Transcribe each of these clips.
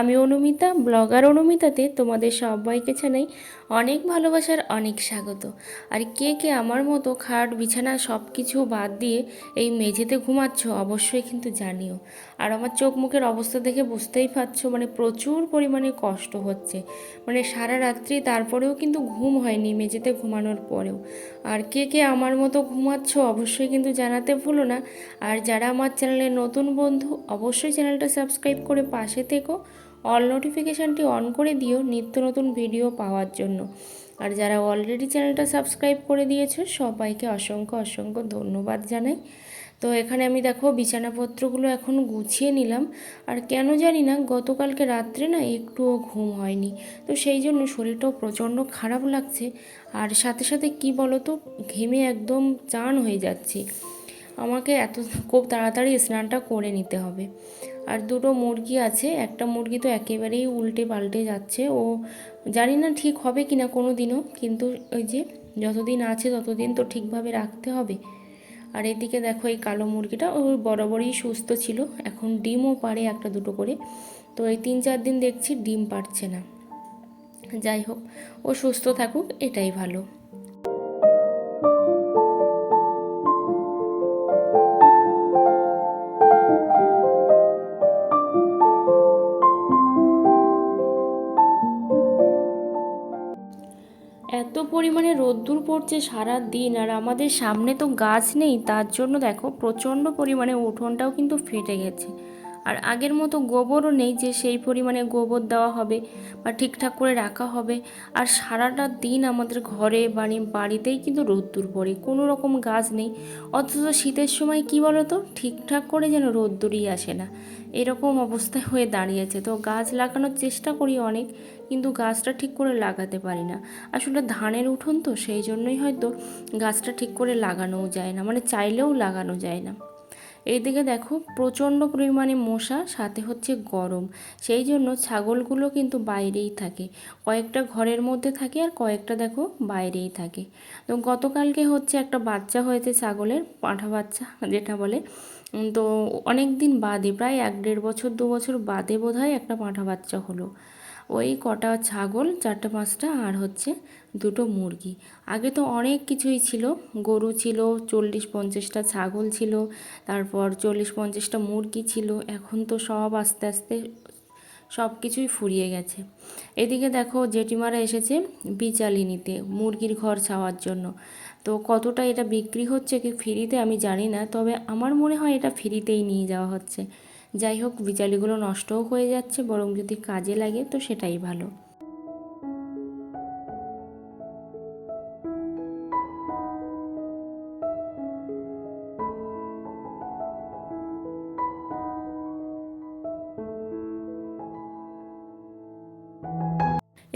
আমি অনুমিতা, ব্লগার অনুমিতাতে তোমাদের সবাইকে জানাই অনেক ভালোবাসার অনেক স্বাগত। আর কে কে আমার মতো খাট, বিছানা সব কিছু বাদ দিয়ে এই মেঝেতে ঘুমাচ্ছ অবশ্যই কিন্তু জানিও। আর আমার চোখ মুখের অবস্থা দেখে বুঝতেই পারছ মানে প্রচুর পরিমাণে কষ্ট হচ্ছে। মানে সারা রাত্রি তারপরেও কিন্তু ঘুম হয়নি মেঝেতে ঘুমানোর পরেও। আর কে কে আমার মতো ঘুমাচ্ছ অবশ্যই কিন্তু জানাতে ভুলো না। আর যারা আমার চ্যানেলে নতুন বন্ধু, অবশ্যই চ্যানেলটা সাবস্ক্রাইব করে পাশে থেকো। অল নোটিফিকেশানটি অন করে দিও নিত্য নতুন ভিডিও পাওয়ার জন্য। আর যারা অলরেডি চ্যানেলটা সাবস্ক্রাইব করে দিয়েছ, সবাইকে অসংখ্য অসংখ্য ধন্যবাদ জানাই। তো এখানে আমি দেখো বিছানাপত্রগুলো এখন গুছিয়ে নিলাম। আর কেন জানি না, গতকালকে রাত্রে না একটুও ঘুম হয়নি। তো সেই জন্য শরীরটাও প্রচণ্ড খারাপ লাগছে। আর সাথে সাথে কি বলো তো ঘেমে একদম চান হয়ে যাচ্ছি। আমাকে এত খুব তাড়াতাড়ি স্নানটা করে নিতে হবে। আর দুটো মুরগি আছে, একটা মুরগি তো একেবারেই উল্টে পাল্টে যাচ্ছে, ও জানি না ঠিক হবে কি না কোনো দিনও কিন্তু ওই যে যতদিন আছে ততদিন তো ঠিকভাবে রাখতে হবে। আর এদিকে দেখো এই কালো মুরগিটা, ও বরাবরই সুস্থ ছিল, এখন ডিমও পারে একটা দুটো করে, তো এই তিন চার দিন দেখছি ডিম পারছে না। যাই হোক, ও সুস্থ থাকুক, এটাই ভালো। পড়ছে সারা দিন। আর আমাদের সামনে তো গাছ নেই, তার জন্য দেখো প্রচণ্ড পরিমাণে উঠোনটাও কিন্তু ফেটে গেছে। আর আগের মতো গোবরও নেই যে সেই পরিমাণে গোবর দেওয়া হবে বা ঠিকঠাক করে রাখা হবে। আর সারাটা দিন আমাদের ঘরে বাড়ি বাড়িতেই কিন্তু রোদ্দুর পড়ে, কোনো রকম গাছ নেই। অথচ শীতের সময় কি বলো তো ঠিকঠাক করে যেন রোদ্দুরই আসে না। এরকম অবস্থায় হয়ে দাঁড়িয়েছে। তো গাছ লাগানোর চেষ্টা করি অনেক। কিন্তু গাছটা ঠিক করে লাগাতে পারি না। আসলে ধানের উঠোন তো, সেই জন্যই হয়তো গাছটা ঠিক করে লাগানোও যায় না মানে চাইলেও লাগানো যায় না। এইদিকে দেখো, প্রচণ্ড পরিমাণে মশা, সাথে হচ্ছে গরম। সেই জন্য ছাগলগুলো কিন্তু বাইরেই থাকে। কয়েকটা ঘরের মধ্যে থাকে আর কয়েকটা দেখো বাইরেই থাকে। তো গতকালকে হচ্ছে একটা বাচ্চা হয়েছে ছাগলের, পাঁঠা বাচ্চা যেটা বলে। তো অনেক দিন বাদে, প্রায় এক দেড় বছর, দু বছর বাদে বোধ একটা পাঁঠা বাচ্চা হলো। ওই কটা ছাগল, চারটে, পাঁচটা, আর হচ্ছে দুটো মুরগি। আগে তো অনেক কিছুই ছিল। গরু ছিল, চল্লিশ, পঞ্চাশটা ছাগল ছিল, তারপর চল্লিশ, পঞ্চাশটা মুরগি ছিল। এখন তো সব আস্তে আস্তে সব কিছুই ফুরিয়ে গেছে। এদিকে দেখো জেঠিমারা এসেছে বিচালি নিতে মুরগির ঘর ছাওয়ার জন্য। তো কতটা এটা বিক্রি হচ্ছে কি ফ্রিতে আমি জানি না, তবে আমার মনে হয় এটা ফ্রিতেই নিয়ে যাওয়া হচ্ছে। যাই হোক বিচালিগুলো নষ্টও হয়ে যাচ্ছে, বরং যদি কাজে লাগে তো সেটাই ভালো।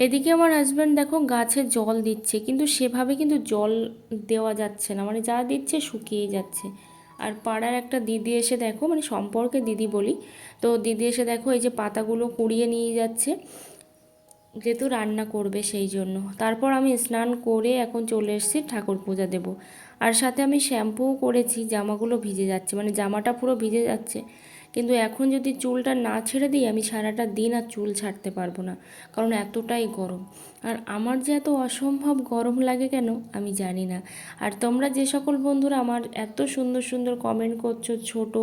এদিকে আমার হাজব্যান্ড দেখো, গাছে জল দিচ্ছে, কিন্তু সেভাবে কিন্তু জল দেওয়া যাচ্ছে না। মানে যা দিচ্ছে শুকিয়ে যাচ্ছে। আর পাড়ার একটা দিদি এসে দেখো মানে সম্পর্কে দিদি বলি, তো দিদি এসে দেখো এই যে পাতাগুলো কুড়িয়ে নিয়ে যাচ্ছে, যেহেতু রান্না করবে সেই জন্য। তারপর আমি স্নান করে এখন চলে এসেছি ঠাকুর পূজা দেব। আর সাথে আমি শ্যাম্পুও করেছি, জামাগুলো ভিজে যাচ্ছে মানে জামাটা পুরো ভিজে যাচ্ছে। কিন্তু এখন যদি চুলটা না ছেড়ে দিই, আমি সারাটা দিন আর চুল ছাড়তে পারব না, কারণ এতটাই গরম। আর আমার যে এত অসম্ভব গরম লাগে কেন, আমি জানি না। আর তোমরা যে সকল বন্ধুরা আমার এত সুন্দর সুন্দর কমেন্ট করছ, ছোট,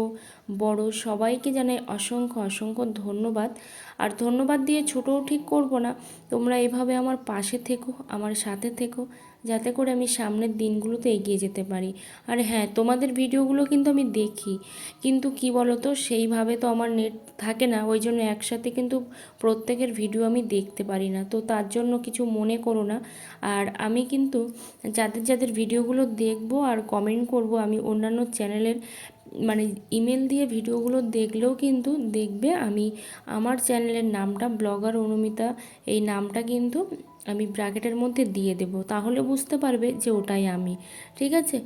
বড়, সবাইকে জানাই অসংখ্য অসংখ্য ধন্যবাদ। আর ধন্যবাদ দিয়ে ছোটও ঠিক করব না, তোমরা এভাবে আমার পাশে থেকো, আমার সাথে থেকো। যাতে করে আমি সামনের দিনগুলোতে এগিয়ে যেতে পারি। আর হ্যাঁ তোমাদের ভিডিওগুলো কিন্তু আমি দেখি। কিন্তু কি বলো তো সেইভাবে তো আমার নেট থাকে না, ওই জন্য একসাথে কিন্তু প্রত্যেকের ভিডিও আমি দেখতে পারি না। তো তার জন্য কিছু মনে করো না। আর আমি কিন্তু যাদের যাদের ভিডিওগুলো দেখব আর কমেন্ট করব, আমি অন্যান্য চ্যানেলের মানে ইমেল দিয়ে ভিডিওগুলো দেখলেও কিন্তু দেখবে আমি। আমার চ্যানেলের নামটা ব্লগার অনুমিতা, এই নামটা কিন্তু আমি ব্র্যাকেটের মধ্যে দিয়ে দেব, তাহলে বুঝতে পারবে যে ওটাই আমি, ঠিক আছে?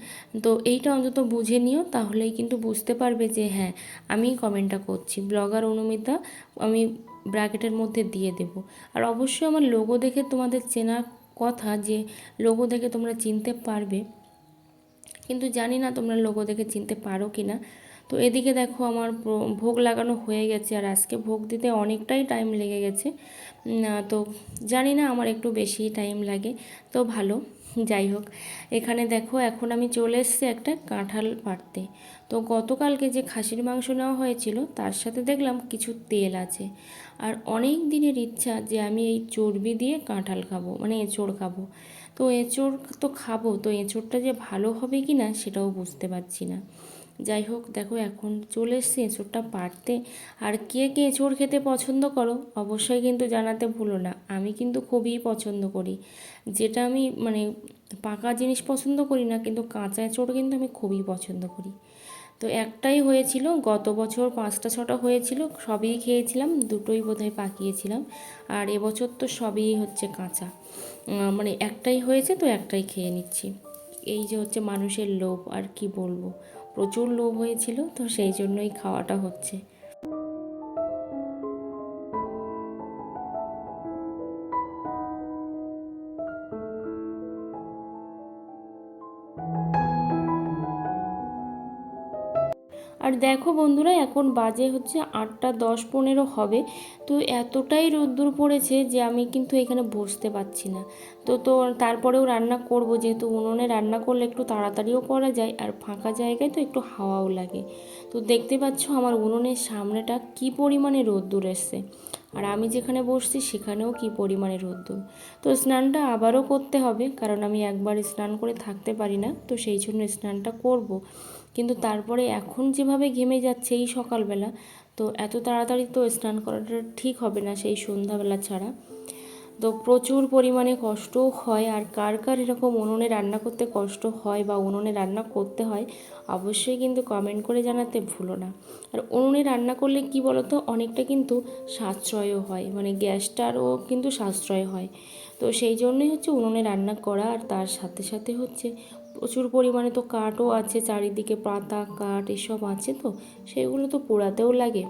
তো এইটা অন্তত বুঝে নিও, তাহলেই কিন্তু বুঝতে পারবে যে হ্যাঁ আমি কমেন্টটা করছি। ব্লগার অনুমিতা, আমি ব্র্যাকেটের মধ্যে দিয়ে দেব। আর অবশ্যই আমার লোগো দেখে তোমাদের চেনা কথা যে লোগো দেখে তোমরা চিনতে পারবে। কিন্তু জানি না তোমরা লোগো দেখে চিনতে পারো কি না তো এদিকে দেখো আমার ভোগ লাগানো হয়ে গেছে আর আজকে ভোগ দিতে অনেকটাই টাইম লেগে গেছে। তো জানি না, আমার একটু বেশি টাইম লাগে। তো ভালো, যাই হোক। এখানে দেখো, এখন আমি চলে এসেছি একটা কাঁঠাল পাড়তে তো গতকালকে যে খাসির মাংস নেওয়া হয়েছিল, তার সাথে দেখলাম কিছু তেল আছে। আর অনেক দিনের ইচ্ছা যে আমি এই চর্বি দিয়ে কাঁঠাল খাব মানে এঁচোড় খাব। তো এঁচোড় তো খাব, তো এঁচোড়টা যে ভালো হবে কি না সেটাও বুঝতে পারছি না। যাই হোক, দেখো এখন চলে এসছি এঁচোড়টা পাড়তে। আর কে কে এঁচোড় খেতে পছন্দ করো, অবশ্যই কিন্তু জানাতে ভুলো না। আমি কিন্তু খুবই পছন্দ করি। যেটা আমি মানে পাকা জিনিস পছন্দ করি না, কিন্তু কাঁচা এঁচোড় কিন্তু আমি খুবই পছন্দ করি। তো একটাই হয়েছিল, গত বছর পাঁচটা ছটা হয়েছিল, সবই খেয়েছিলাম, দুটোই বোধহয় পাকিয়েছিলাম। আর এবছর তো সবই হচ্ছে কাঁচা। মানে একটাই হয়েছে, তো একটাই খেয়ে নিচ্ছি। এই যে হচ্ছে মানুষের লোভ, আর কি বলব? প্রচুর লোভ হয়েছিল তো সেই জন্যই খাওয়াটা হচ্ছে। দেখো বন্ধুরা, এখন বাজে হচ্ছে আটটা দশ পনেরো হবে। তো এতটাই রোদ্দুর পড়েছে যে আমি কিন্তু এখানে বসতে পারছি না। তো তো তারপরেও রান্না করব, যেহেতু উনুনে রান্না করলে একটু তাড়াতাড়িও করা যায় আর ফাঁকা জায়গায় তো একটু হাওয়াও লাগে। তো দেখতে পাচ্ছ আমার উনুনের সামনেটা কি পরিমাণে রোদ্দুর এসছে। আর আমি যেখানে বসছি সেখানেও কি পরিমাণে রোদ্দুর। তো স্নানটা আবারও করতে হবে, কারণ আমি একবার স্নান করে থাকতে পারি না, তো সেই জন্য স্নানটা করব। কিন্তু তারপরে এখন যেভাবে ঘেমে যাচ্ছে এই সকালবেলা, তো এত তাড়াতাড়ি তো স্নান করাটা ঠিক হবে না সেই সন্ধ্যাবেলা ছাড়া। তো প্রচুর পরিমাণে কষ্টও হয়, আর কার কার এরকম উনুনে রান্না করতে কষ্ট হয় বা উনুনে রান্না করতে হয়, অবশ্যই কিন্তু কমেন্ট করে জানাতে ভুলো না। আর উনুনে রান্না করলে কি বলতো, অনেকটা কিন্তু সাশ্রয়ও হয় মানে গ্যাসটারও কিন্তু সাশ্রয় হয়। তো সেই জন্যই হচ্ছে উনুনে রান্না করা, আর তার সাথে সাথে হচ্ছে প্রচুর পরিমাণে তো কাঠও আছে, চারিদিকে পাতা, কাঠ এসব আছে তো, সেগুলো তো পোড়াতেও লাগে।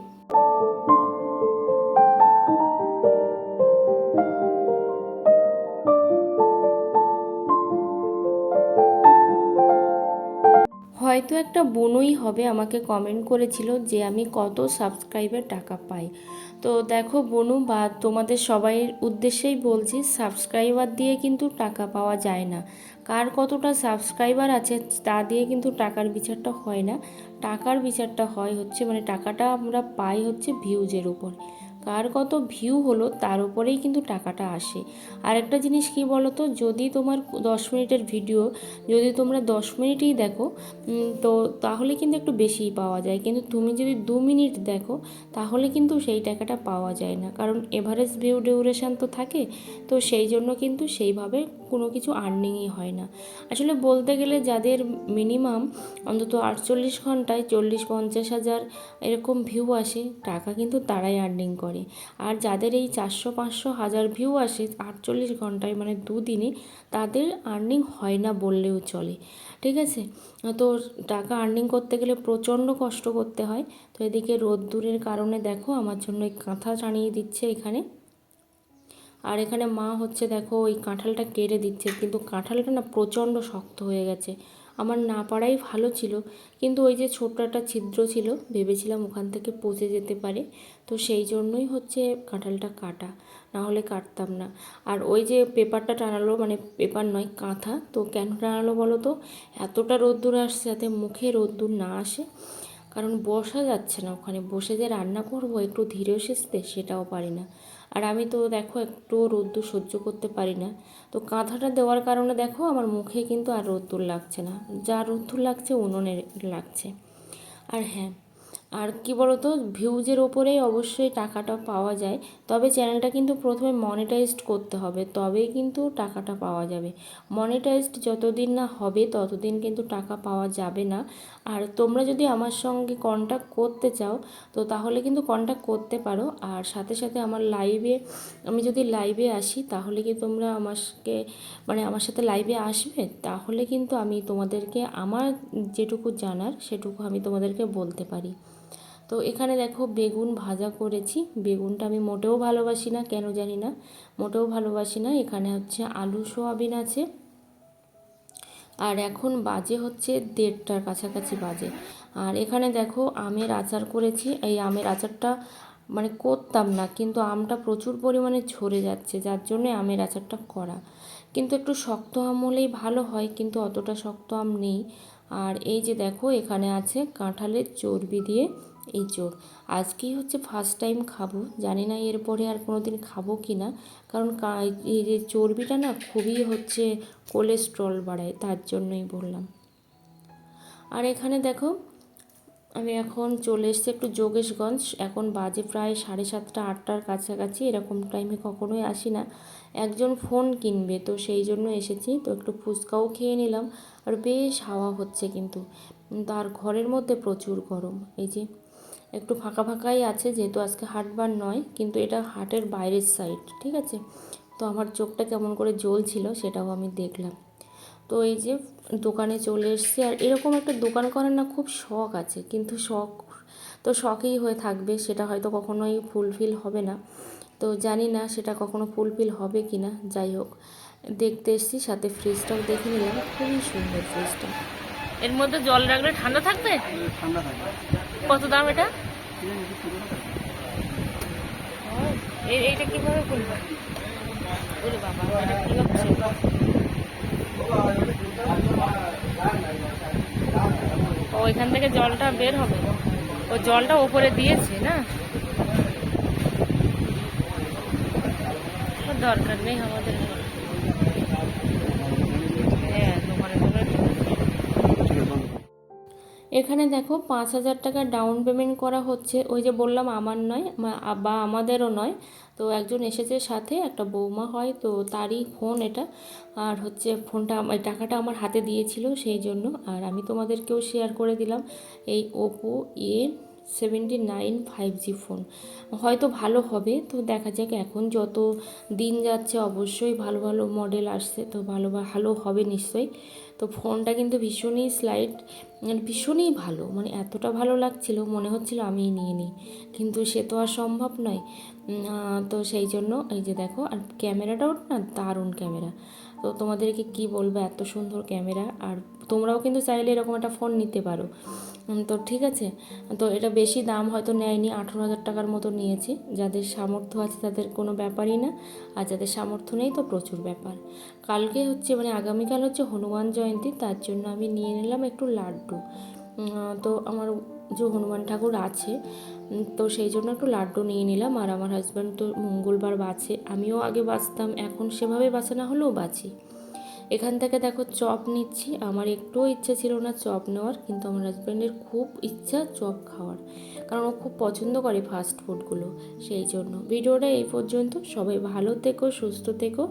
হয়তো একটা বোনই হবে আমাকে কমেন্ট করেছিল যে আমি কত সাবস্ক্রাইবার টাকা পাই। তো দেখো বনু, বা তোমাদের সবাইয়ের উদ্দেশ্যেই বলছি সাবস্ক্রাইবার দিয়ে কিন্তু টাকা পাওয়া যায় না। কার কতটা সাবস্ক্রাইবার আছে তা দিয়ে কিন্তু টাকার বিচারটা হয় না। টাকার বিচারটা হয় হচ্ছে মানে টাকাটা আমরা পাই হচ্ছে ভিউজের উপর। কার কত ভিউ হলো, তার উপরেই কিন্তু টাকাটা আসে। আর একটা জিনিস কি বলো তো যদি তোমার দশ মিনিটের ভিডিও যদি তোমরা দশ মিনিটই দেখো তো তাহলে কিন্তু একটু বেশিই পাওয়া যায়। কিন্তু তুমি যদি দু মিনিট দেখো, তাহলে কিন্তু সেই টাকাটা পাওয়া যায় না। কারণ এভারেজ ভিউ ডিউরেশান তো থাকে, তো সেই জন্য কিন্তু সেইভাবে কোনো কিছু আর্নিংই হয় না। আসলে বলতে গেলে যাদের মিনিমাম অন্তত আটচল্লিশ ঘন্টায় চল্লিশ পঞ্চাশ হাজার এরকম ভিউ আসে, টাকা কিন্তু তারাই আর্নিং করে। আর যাদের এই চারশো, পাঁচশো, হাজার ভিউ আসে আটচল্লিশ ঘন্টায় মানে দুদিনে, তাদের আর্নিং হয় না বললেও চলে। ঠিক আছে? তো টাকা আর্নিং করতে গেলে প্রচণ্ড কষ্ট করতে হয়। তো এদিকে রোদ্দুরের কারণে দেখো, আমার জন্য এই কাঁথা টানিয়ে দিচ্ছে এখানে। আর এখানে মা হচ্ছে দেখো, ওই কাঁঠালটা কেড়ে দিচ্ছে। কিন্তু কাঁঠালটা না প্রচণ্ড শক্ত হয়ে গেছে। আমার না পারাই ভালো ছিল। কিন্তু ওই যে ছোট্ট একটা ছিদ্র ছিল, ভেবেছিলাম ওখান থেকে পচে যেতে পারে। তো সেই জন্যই হচ্ছে কাঁঠালটা কাটা না হলে কাটতাম না। আর ওই যে পেপারটা টানালো মানে পেপার নয়, কাঁথা। তো কেন টানালো বলো তো? এতটা রোদ্দুর আসছে যাতে মুখে রোদ্দুর না আসে। কারণ বসা যাচ্ছে না ওখানে। বসে যে রান্না করব, একটু ধীরে সেচতে সেটাও পারি না। আর আমি তো দেখো একটু রোদ্দুর সহ্য করতে পারি না। তো কাঁথাটা দেওয়ার কারণে দেখো আমার মুখে কিন্তু আর রোদ্দুর লাগছে না। যা রোদ্দুর লাগছে, উনুনে লাগছে। আর হ্যাঁ আর কি বলতো ভিউজের ওপরেই অবশ্যই টাকাটা পাওয়া যায়। তবে চ্যানেলটা কিন্তু প্রথমে মনিটাইজড করতে হবে, তবেই কিন্তু টাকাটা পাওয়া যাবে। মনিটাইজড যতদিন না হবে, ততদিন কিন্তু টাকা পাওয়া যাবে না। আর তোমরা যদি আমার সঙ্গে কন্ট্যাক্ট করতে চাও, তো তাহলে কিন্তু কন্ট্যাক্ট করতে পারো। আর সাথে সাথে আমার লাইভে আমি যদি লাইভে আসি, তাহলে কি তোমরা আমাকে মানে আমার সাথে লাইভে আসবে? তাহলে কিন্তু আমি তোমাদেরকে, আমার যেটুকু জানার, সেটুকু আমি তোমাদেরকে বলতে পারি। তো এখানে দেখো বেগুন ভাজা করেছি। বেগুনটা আমি মোটেও ভালোবাসি না, কেন জানি না। মোটেও ভালোবাসি না। এখানে হচ্ছে আলু, সোয়াবিন আছে। আর এখন বাজে হচ্ছে দেড়টার কাছাকাছি বাজে। আর এখানে দেখো আমের আচার করেছি। এই আমের আচারটা মানে করতাম না, কিন্তু আমটা প্রচুর পরিমাণে ঝরে যাচ্ছে, যার জন্য আমের আচারটা করা। কিন্তু একটু শক্ত আম হলেই ভালো হয়, কিন্তু অতটা শক্ত আম নেই। আর এই যে দেখো এখানে আছে কাঁঠালের চর্বি দিয়ে এই চোর। আজকেই হচ্ছে ফার্স্ট টাইম খাব। জানি না এরপরে আর কোনো দিন খাব কি না। কারণ এই যে চর্বিটা না খুবই হচ্ছে কোলেস্ট্রল বাড়ায়, তার জন্যই বললাম। আর এখানে দেখো, আমি এখন চলে এসেছি একটু যোগেশগঞ্জ। এখন বাজে প্রায় সাড়ে সাতটা, আটটার কাছাকাছি, এরকম টাইমে কখনোই আসি না। একজন ফোন কিনবে, তো সেই জন্য এসেছি। তো একটু ফুচকাও খেয়ে নিলাম। আর বেশ হাওয়া হচ্ছে কিন্তু। তার ঘরের মধ্যে প্রচুর গরম। এই যে একটু ফাঁকা ফাঁকাই আছে, যেহেতু আজকে হাটবার নয়, কিন্তু এটা হাটের বাইরের সাইড ঠিক আছে? তো আমার চোখটা কেমন করে জ্বলছিল সেটাও আমি দেখলাম। তো এই যে দোকানে চলে এসেছি, আর এরকম একটা দোকান করার না খুব শখ আছে, কিন্তু শখ তো শখই হয়ে থাকবে, সেটা হয়তো কখনোই ফুলফিল হবে না। তো জানি না সেটা কখনো ফুলফিল হবে কি না, যাই হোক, দেখতে এসেছি, সাথে ফ্রিজটাও দেখে নিলাম, খুবই সুন্দর ফ্রিজটা এর মধ্যে জল রাখলে ঠান্ডা থাকবে? ঠান্ডা থাকে কত দাম এটা? এইটা ও থেকে জলটা বের হবে। ও জলটা ওপরে দিয়েছে না? দরকার নেই আমাদের। এখানে দেখো পাঁচ হাজার টাকা ডাউন পেমেন্ট করা হচ্ছে। ওই যে বললাম আমার নয় বা আমাদেরও নয়। তো একজন এসেছে সাথে, একটা বৌমা হয়, তো তারই ফোন এটা। আর হচ্ছে ফোনটা টাকাটা আমার হাতে দিয়েছিল সেই জন্য। আর আমি তোমাদেরকেও শেয়ার করে দিলাম এই Oppo A seventy nine five G phone হয়তো ভালো হবে, তো দেখা যাক এখন যত দিন যাচ্ছে অবশ্যই ভালো ভালো মডেল আসছে, তো ভালো ভালো হবে নিশ্চয়ই। তো ফোনটা কিন্তু ভীষণই স্লাইড মানে ভীষণই ভালো মানে এতটা ভালো লাগছিল, মনে হচ্ছিল আমি নিয়ে নিই। কিন্তু সে তো আর সম্ভব নয়। তো সেই জন্য এই যে দেখো, আর ক্যামেরাটাও না দারুণ ক্যামেরা। তো তোমাদেরকে কি বলব, এত সুন্দর ক্যামেরা। আর তোমরাও কিন্তু চাইলে এরকম একটা ফোন নিতে পারো। তো ঠিক আছে। তো এটা বেশি দাম হয়তো নেয়নি, আঠেরো হাজার টাকার মতো নিয়েছি। যাদের সামর্থ্য আছে তাদের কোনো ব্যাপারই না। আর যাদের সামর্থ্য নেই তো প্রচুর ব্যাপার। কালকে হচ্ছে মানে আগামীকাল হচ্ছে হনুমান জয়ন্তী, তার জন্য আমি নিয়ে নিলাম একটু লাড্ডু। তো আমার যে হনুমান ঠাকুর আছে তো সেই জন্য একটু লাড্ডু নিয়ে নিলাম। আর আমার হাজব্যান্ড তো মঙ্গলবার বাঁচে। আমিও আগে বাঁচতাম, এখন সেভাবে বাঁচে না, হলেও বাঁচি। এখান থেকে দেখো চপ নিচ্ছি। আমার একটুও ইচ্ছা ছিল না চপ নেওয়ার, কিন্তু আমার হাজব্যান্ডের খুব ইচ্ছা চপ খাওয়ার। কারণ ও খুব পছন্দ করে ফাস্ট ফুডগুলো সেই জন্য। ভিডিওটা এই পর্যন্ত। সবাই ভালো থেকো, সুস্থ থেকো।